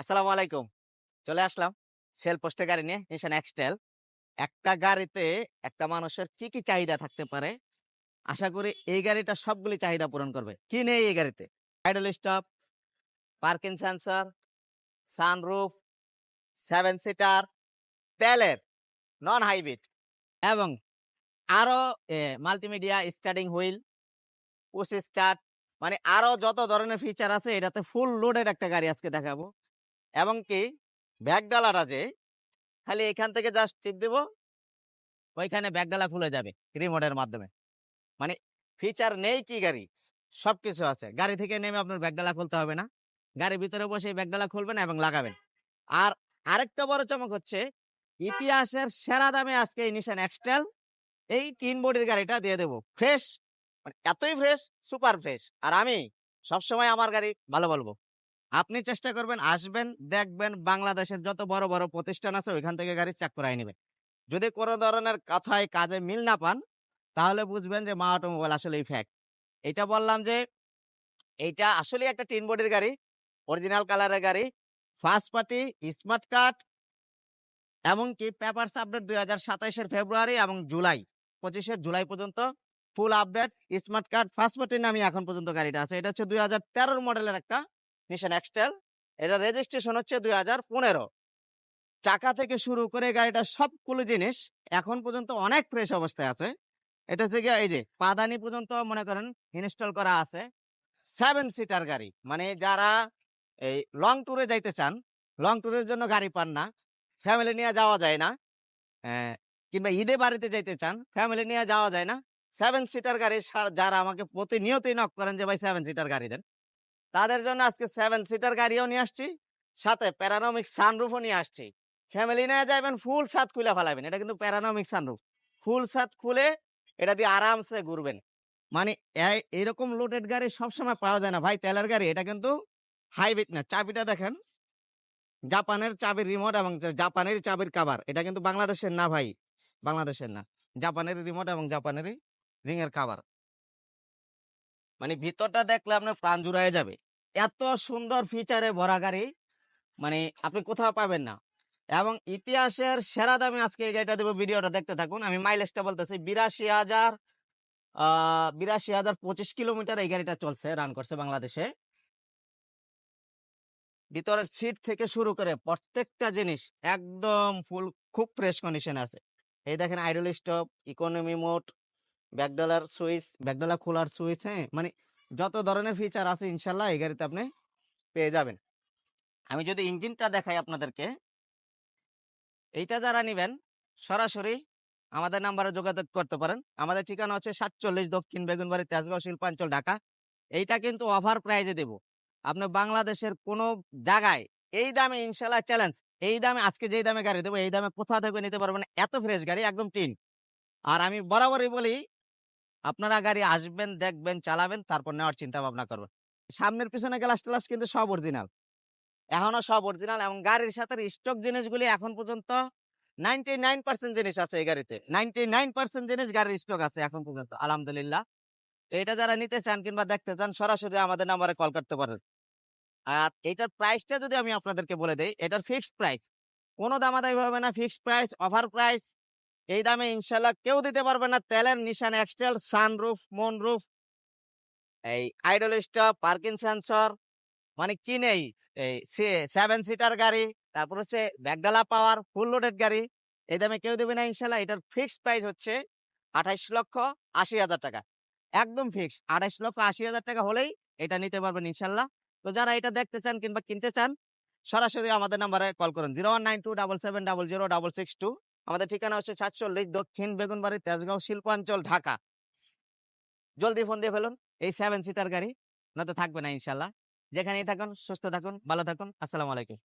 আসসালামু আলাইকুম। চলে আসলাম সেল পোস্টে গাড়ি নিয়ে নিশান এক্সটেল একটা গাড়িতে একটা মানুষের কি কি চাহিদা থাকতে পারে? আশা করি এই গাড়িটা সবগুলি চাহিদা পূরণ করবে। কি নেই এই গাড়িতে? Idle stop parking sensor sunroof seven seater তেলের নন হাইব্রিড এবং আরও multimedia steering wheel push start মানে আরও যত ধরনের ফিচার আছে, এটাতে ফুল লোডেড একটা গাড়ি আজকে দেখাবো। এবং কি? ব্যাগডালার আছে। খালি এখান থেকে জাস্ট টিপ দিব। ওইখানে ব্যাগডালা খুলে যাবে রিমোটের মাধ্যমে। মানে ফিচার নেই কি গাড়ি? সবকিছু আছে। গাড়ি থেকে নেমে আপনার ব্যাগডালা খুলতে হবে না। গাড়ির ভিতরে বসে ব্যাগডালা খুলবেন এবং লাগাবেন। আর আরেকটা বড় চমক হচ্ছে, ইতিহাসের সেরা দামে আজকে নিশান এক্সটেল এই তিন বডির গাড়িটা দিয়ে দেবো। ফ্রেশ মানে এতই ফ্রেশ সুপার ফ্রেশ আর আমি সবসময় আমার গাড়ি ভালো বলব। আপনি চেষ্টা করবেন, আসবেন, দেখবেন বাংলাদেশের যত বড় বড় প্রতিষ্ঠান আছে, ওইখান থেকে গাড়ি চেক করাই নেবেন। যদি কোনো ধরনের কথায় কাজে মিল না পান, তাহলে বুঝবেন যে মা অটোমোবাইল আসলে ফ্যাক্ট এটা বললাম যে, এইটা আসলে একটা টিন বডির গাড়ি অরিজিনাল কালারের গাড়ি ফার্স্ট পার্টি স্মার্ট কার্ড এমনকি পেপারস আপডেট দুই হাজার সাতাইশের ফেব্রুয়ারি এবং জুলাই, পঁচিশের জুলাই পর্যন্ত full update smart card first পার্টির নামে এখন পর্যন্ত গাড়িটা আছে। এটা হচ্ছে দুই হাজার মডেলের একটা নিশান এক্সটেল এটা রেজিস্ট্রেশন হচ্ছে দুই হাজার পনেরো। চাকা থেকে শুরু করে গাড়িটা সবগুলো জিনিস এখন পর্যন্ত অনেক ফ্রেশ অবস্থায় আছে। এটা হচ্ছে এই যে পাদানি পর্যন্ত মনে করেন ইনস্টল করা আছে। সেভেন সিটার গাড়ি মানে যারা এই লং ট্যুরে যাইতে চান লং ট্যুরের জন্য গাড়ি পান না ফ্যামিলি নিয়ে যাওয়া যায় না। আহ, কিংবা ঈদে বাড়িতে যাইতে চান ফ্যামিলি নিয়ে যাওয়া যায় না। সেভেন সিটার গাড়ি যারা আমাকে প্রতিনিয়তই নক করেন যে ভাই সেভেন সিটার গাড়ি দেন। তাদের জন্য আজকে সেভেন সিটার গাড়িও নিয়ে আসছি, সাথে প্যারানমিক সানরুফও নিয়ে আসছি। ফ্যামিলি নিয়ে যাবেন ফুল ছাদ খুলে ফেলাবেন এটা কিন্তু প্যারানমিক সানরুফ ফুল ছাদ খুলে এটা দিয়ে আরামসে ঘুরবেন। মানে এরকম লোডেড গাড়ি সবসময় পাওয়া যায় না। ভাই, তেলের গাড়ি, এটা কিন্তু হাইব্রিড না চাবিটা দেখেন। জাপানের চাবির রিমোট এবং জাপানের চাবির কাভার এটা কিন্তু বাংলাদেশের না, ভাই। বাংলাদেশের না। জাপানের রিমোট এবং জাপানের রিং এর কাভার মানে ভিতরটা দেখলে আপনার প্রাণ জুড়ায় যাবে। এত সুন্দর ফিচারে ভরা গাড়ি মানে আপনি কোথাও পাবেন না। এবং ইতিহাসের সেরা দামে আজকে এই গাড়িটা দেবো। ভিডিওটা দেখতে থাকুন। আমি মাইলেজটা বলতেছি, বিরাশি হাজার বিরাশি হাজার পঁচিশ কিলোমিটার এই গাড়িটা চলছে রান করছে বাংলাদেশে। ভিতরের সিট থেকে শুরু করে প্রত্যেকটা জিনিস একদম ফুল খুব ফ্রেশ কন্ডিশনে আছে। এই দেখেন আইডল স্টপ ইকোনমি মোড ব্যাকডালার সুইচ ব্যাকডালা খোলার সুইচ হ্যাঁ? মানে যত ধরনের ফিচার আছে ইনশাল্লাহ এই গাড়িতে আপনি পেয়ে যাবেন। আমি যদি ইঞ্জিনটা দেখাই আপনাদেরকে, এইটা যারা নেবেন, সরাসরি আমাদের নাম্বারে যোগাযোগ করতে পারেন। আমাদের ঠিকানা হচ্ছে সাতচল্লিশ দক্ষিণ বেগুনবাড়ি, তেজগাঁও, শিল্পাঞ্চল, ঢাকা। এইটা কিন্তু অফার প্রাইজে দেব। আপনি বাংলাদেশের কোনো জায়গায় এই দামে ইনশাল্লাহ চ্যালেঞ্জ এই দামে আজকে যেই দামে গাড়ি দেবো, এই দামে কোথাও থেকে নিতে পারবেন? এত ফ্রেশ গাড়ি, একদম টিন। আর আমি বরাবরই বলি আপনারা গাড়ি আসবেন, দেখবেন, চালাবেন, তারপর নেওয়ার চিন্তা ভাবনা করবেন। সামনের পিছনে গ্লাস টালাস কিন্তু সব অরিজিনাল এখনও সব অরিজিনাল এবং গাড়ির সাথে স্টক জিনিসগুলি এখন পর্যন্ত নাইনটি নাইন পার্সেন্ট জিনিস আছে এই গাড়িতে। নাইনটি নাইন পার্সেন্ট জিনিস গাড়ির স্টক আছে এখন পর্যন্ত, আলহামদুলিল্লাহ। এটা যারা নিতে চান কিংবা দেখতে চান, সরাসরি আমাদের নাম্বারে কল করতে পারেন। আর এটার প্রাইসটা যদি আমি আপনাদেরকে বলে দেই, এটার ফিক্সড প্রাইস কোনো দামাদামি হবে না ফিক্সড প্রাইস অফার প্রাইস এই দামে ইনশাল্লাহ কেউ দিতে পারবে না। তেলের নিশান এক্সটেল সানরুফ মনরুফ এই আইডল স্টপ পার্কিং সেন্সর মানে কি নেই? এই সেভেন সিটার গাড়ি, তারপর হচ্ছে ব্যাগডালা পাওয়ার ফুল লোডেড গাড়ি। এই দামে কেউ দেবে না ইনশাল্লাহ। এটার ফিক্সড প্রাইস হচ্ছে আঠাইশ লক্ষ আশি হাজার টাকা। একদম ফিক্স আঠাইশ লক্ষ আশি হাজার টাকা হলেই এটা নিতে পারবেন ইনশাল্লাহ। তো যারা এটা দেখতে চান কিংবা কিনতে চান, সরাসরি আমাদের নাম্বারে কল করুন। Zero one nine two double seven double zero double six two আমাদের ঠিকানা হচ্ছে সাতচল্লিশ দক্ষিণ বেগুনবাড়ি, তেজগাঁও, শিল্পাঞ্চল, ঢাকা। জলদি ফোন দিয়ে ফেলুন, এই সেভেন সিটার গাড়ি। নয়তো থাকবে না ইনশাল্লাহ যেখানেই থাকুন, সুস্থ থাকুন, ভালো থাকুন। আসসালামু আলাইকুম।